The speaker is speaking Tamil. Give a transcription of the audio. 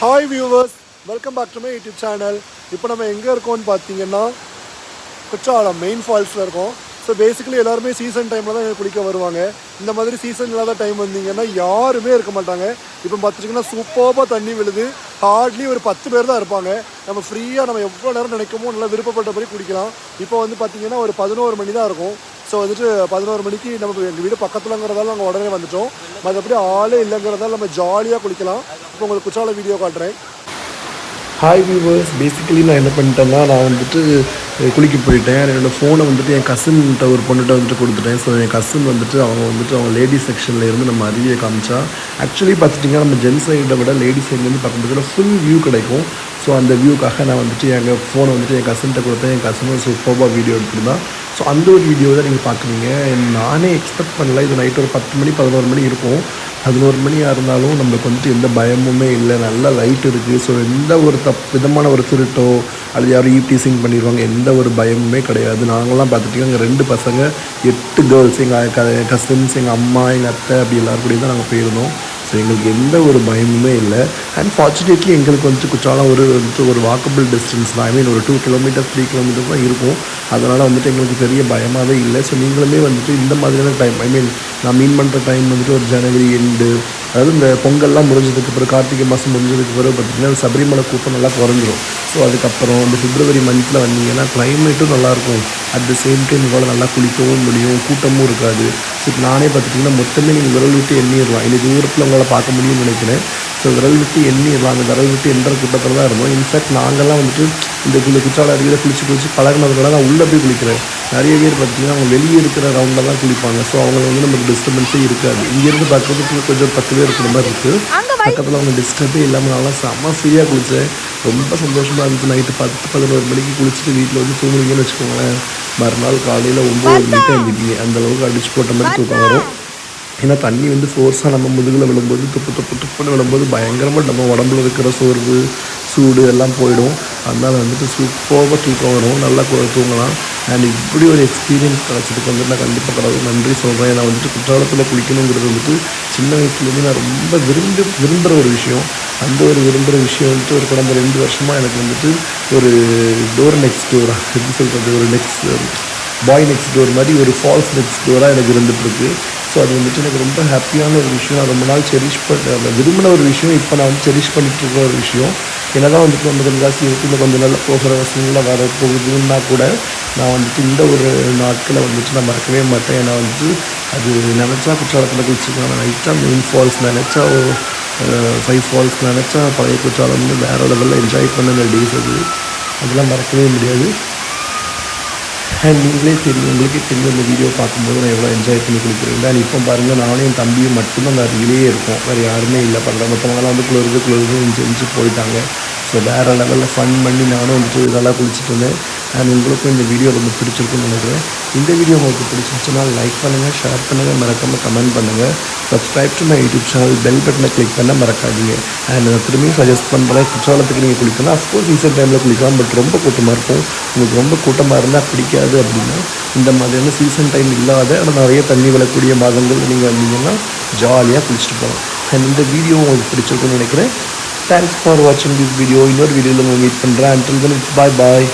Hi viewers welcome back to my YouTube channel இப்போ நம்ம எங்கே இருக்கோம்னு பார்த்தீங்கன்னா குற்றாலம் மெயின் ஃபால்ஸில் இருக்கோம். ஸோ பேசிக்கலி எல்லாருமே சீசன் டைமில் தான் குளிக்க வருவாங்க. இந்த மாதிரி சீசன் இல்லாத டைம் வந்தீங்கன்னா யாருமே இருக்க மாட்டாங்க. இப்போ பார்த்துட்டிங்கன்னா சூப்பராக தண்ணி விழுது. ஹார்ட்லி ஒரு பத்து பேர் தான் இருப்பாங்க. நம்ம ஃப்ரீயாக நம்ம எவ்வளோ நேரம் நினைக்கமோ நல்லா விருப்பப்பட்டபடி குடிக்கலாம் இப்போ வந்து பார்த்திங்கன்னா ஒரு பதினோரு மணி தான் இருக்கும். ஸோ வந்துட்டு பதினோரு மணிக்கு நம்ம எங்கள் வீடு பக்கத்துலங்கிறதால நாங்கள் உடனே வந்துட்டோம். மற்றபடி ஆளே இல்லைங்கிறதால நம்ம ஜாலியாக குளிக்கலாம். இப்போ உங்களுக்கு குற்றால வீடியோ காட்டுறேன் ஹாய் வியூவர்ஸ் பேசிக்கலி நான் என்ன பண்ணிட்டேன்னா நான் வந்துட்டு குளிக்க போயிட்டேன். என்னோடய ஃபோனை வந்துட்டு என் கசின்கிட்ட ஒரு பொண்ணுகிட்ட வந்துட்டு கொடுத்துட்டேன். ஸோ என் கசின் வந்துட்டு அவங்க வந்துட்டு அவங்க லேடிஸ் செக்ஷனில் இருந்து நம்ம அருவியை காமிச்சா. ஆக்சுவலி பார்த்துட்டிங்கன்னா நம்ம ஜென்ஸ் சைடை விட லேடிஸ் சைட்லேருந்து பார்க்கும்போது ஃபுல் வியூ கிடைக்கும். ஸோ அந்த வியூக்காக நான் வந்துட்டு எங்கள் ஃபோனை வந்துட்டு என் கசின்கிட்ட கொடுத்தேன். என் கசினும் சூப்பராக வீடியோ எடுத்துருந்தான் ஸோ அந்த ஒரு வீடியோ தான் நீங்கள் பார்க்குறீங்க. நானே எக்ஸ்பெக்ட் பண்ணல இது நைட் ஒரு பத்து மணி பதினோரு மணி இருக்கும். பதினோரு மணியாக இருந்தாலும் நம்மளுக்கு வந்துட்டு எந்த பயமுமே இல்லை. நல்லா லைட் இருக்குது ஸோ எந்த ஒரு தப் விதமான ஒரு திருட்டோ அல்லது யாரும் ஈவ்டீசிங் பண்ணிடுவாங்க எந்த ஒரு பயமுமே கிடையாது. நாங்களாம் பார்த்துட்டிங்கன்னா எங்கள் ரெண்டு பசங்க எட்டு கேர்ள்ஸ் எங்கள் கசின்ஸ் எங்கள் அம்மா எங்கள் அத்தை அப்படி எல்லாரும் கூட தான் நாங்கள் போயிருந்தோம். ஸோ எங்களுக்கு எந்த ஒரு பயமுமே இல்லை. அண்ட் ஃபார்ச்சுனேட்லி எங்களுக்கு வந்துட்டு குற்றாலம் ஒரு வந்துட்டு ஒரு வாக்கபிள் டிஸ்டன்ஸ் தான். ஐ மீன் ஒரு டூ கிலோமீட்டர்ஸ் த்ரீ கிலோமீட்டர்ஸ் தான் இருக்கும். அதனால் வந்துட்டு எங்களுக்கு பெரிய பயமாகவே இல்லை. ஸோ நீங்களுமே வந்துட்டு இந்த மாதிரியான டைம் ஐ மீன் நான் மீன் பண்ணுற டைம் வந்துட்டு ஒரு ஜனவரி எண்டு அதாவது இந்த பொங்கல்லாம் முடிஞ்சதுக்கு பிறகு கார்த்திகை மாதம் முடிஞ்சதுக்கு பிறகு பார்த்திங்கன்னா சபரிமலை கூட்டம் நல்லா குறைஞ்சிரும். ஸோ அதுக்கப்புறம் இந்த பிப்ரவரி மந்த்தில் வந்தீங்கன்னா கிளைமேட்டும் நல்லாயிருக்கும். அட் த சேம் டைம் உங்களால் நல்லா குளிக்கவும் முடியும் கூட்டமும் இருக்காது. ஸோ இப்போ நானே பார்த்துட்டிங்கன்னா மொத்தமே நீங்கள் விரல் விட்டு எண்ணிடலாம். இனி தூரத்தில் உங்களால் பார்க்க முடியும்னு நினைக்கிறேன். ஸோ விரல் விட்டு எண்ணிடலாம். அந்த விரல் விட்டு எண்ணுற கூட்டத்தில் தான் இருந்தோம். இன்ஃபேக்ட் நாங்கள்லாம் வந்துட்டு இந்த குளி குற்றால அருகில் குளிச்சு குளிச்சு பழகினதுனால நான் உள்ளே போய் குளிக்கிறேன். நிறைய பேர் பார்த்தீங்கன்னா அவங்க வெளியே இருக்கிற ரவுண்டில் தான் குளிப்பாங்க. ஸோ அவங்க வந்து நமக்கு டிஸ்டர்பன்ஸே இருக்காது. இங்கேருந்து பார்க்கறதுக்கு கொஞ்சம் பத்து பேர் இருக்கிற மாதிரி இருக்குது பக்கத்தில் அவங்க டிஸ்டர்பே இல்லாமல் நல்லா செம்ம ஃப்ரீயாக குளித்தேன் ரொம்ப சந்தோஷமாக இருந்துச்சு நைட்டு பத்து பதினோரு மணிக்கு குளிச்சுட்டு வீட்டில் வந்து தூங்குறீங்கன்னு வச்சுக்கோங்களேன். மறுநாள் காலையில் ஒம்பது மணிக்கு எழுந்திப்பீங்க அந்த அளவுக்கு அடிச்சு போட்ட மாதிரி தூக்கம் வரும். ஏன்னா தண்ணி வந்து ஃபோர்ஸாக நம்ம முதுகில் விழும்போது துப்பு துப்பு துப்புன்னு விழும்போது பயங்கரமாக நம்ம உடம்புல இருக்கிற சோர்வு சூடு எல்லாம் போயிடும். அதனால் வந்துட்டு சூப்பராக தூக்கம் வரும். நல்லா தூங்கலாம். அண்ட் இப்படி ஒரு எக்ஸ்பீரியன்ஸ் கிடச்சதுக்கு வந்து நான் கண்டிப்பாக கடவுள் நன்றி சொல்கிறேன் நான் வந்துட்டு குற்றாலத்தில் குளிக்கணுங்கிறது வந்துட்டு சின்ன வயசுலேருந்து நான் ரொம்ப விரும்பி விரும்புகிற ஒரு விஷயம். அந்த ஒரு விரும்புகிற விஷயம் வந்துட்டு ஒரு கடந்த ரெண்டு வருஷமாக எனக்கு வந்துட்டு ஒரு டோர் நெக்ஸ்ட் டோர் எப்படி சொல்கிறது ஒரு நெக்ஸ்ட் பாய் நெக்ஸ்ட் டோர் மாதிரி ஒரு ஃபால்ஸ் நெக்ஸ்ட் டோராக எனக்கு இருந்துகிட்ருக்கு ஸோ அது வந்துட்டு எனக்கு ரொம்ப ஹாப்பியான ஒரு விஷயம். நான் ரொம்ப நாள் செரிஷ் பண்ண விரும்பின ஒரு விஷயம். இப்போ நான் வந்து செரிஷ் பண்ணிட்டு இருக்கிற ஒரு விஷயம். என்ன தான் வந்துட்டு நம்ம கொஞ்சம் காசு இருக்குது இன்னும் கொஞ்சம் நாள் போகிற வசதியில் வர போகுதுன்னா கூட நான் வந்துட்டு இந்த ஒரு நாட்களை வந்துட்டு நான் மறக்கவே மாட்டேன். ஏன்னா வந்துட்டு அது நினச்சா குற்றாலத்தில் குளிச்சுக்கலாம் நைட்டாக மெயின் ஃபால்ஸ் நினச்சா ஃபைவ் ஃபால்ஸ் நினச்சா பழைய குற்றாலம் வந்து வேறு லெவலில் என்ஜாய் பண்ண டேஸ் அது. அதெல்லாம் மறக்கவே முடியாது. அண்ட் நீங்களே தெரியும் உங்களுக்கே தெரியும் அந்த வீடியோ பார்க்கும்போது நான் எவ்வளோ என்ஜாய் பண்ணி குளிக்கிறேன். அண்ட் இப்போ பாருங்கள் நானும் என் தம்பியும் மட்டும்தான் அந்த அருகிலேயே இருக்கோம். வேறு யாருமே இல்லை. பண்ணுற மற்றவங்களாம் வந்து குளிர்ந்து குளிர்ந்து இஞ்சி இஞ்சி போயிட்டாங்க. ஸோ வேறு லெவலில் ஃபன் பண்ணி நானும் வந்துட்டு இதெல்லாம் குளிச்சுட்டு இருந்தேன் அண்ட் உங்களுக்கும் இந்த வீடியோ ரொம்ப பிடிச்சிருக்குன்னு நினைக்கிறேன். இந்த வீடியோ உங்களுக்கு பிடிச்சிருச்சுன்னா லைக் பண்ணுங்கள் ஷேர் பண்ணுங்கள் மறக்காமல் கமெண்ட் பண்ணுங்கள் subscribe to my YouTube channel bell பட்டனை கிளிக் பண்ண மறக்காதீங்க. அண்ட் நான் திரும்பியும் சஜஸ்ட் பண்ணுறேன் குற்றாலத்துக்கு நீங்கள் குளிக்கணும் அஃப்கோர்ஸ் சீசன் டைமில் குளிக்கலாம் பட் ரொம்ப கூட்டமாக இருக்கும். உங்களுக்கு ரொம்ப கூட்டமாக இருந்தால் பிடிக்காது அப்படின்னா இந்த மாதிரியான சீசன் டைம் இல்லாத ஆனால் நிறைய தண்ணி விழக்கூடிய மாதங்கள் நீங்கள் வந்தீங்கன்னா ஜாலியாக குளிச்சுட்டு போகலாம். அண்ட் இந்த வீடியோ உங்களுக்கு பிடிச்சிருக்குன்னு நினைக்கிறேன். தேங்க்ஸ் ஃபார் வாட்சிங் திஸ் வீடியோ இன்னொரு வீடியோவில் உங்கள் மீட் பண்ணுறேன் அண்டில் தென் பாய் பாய்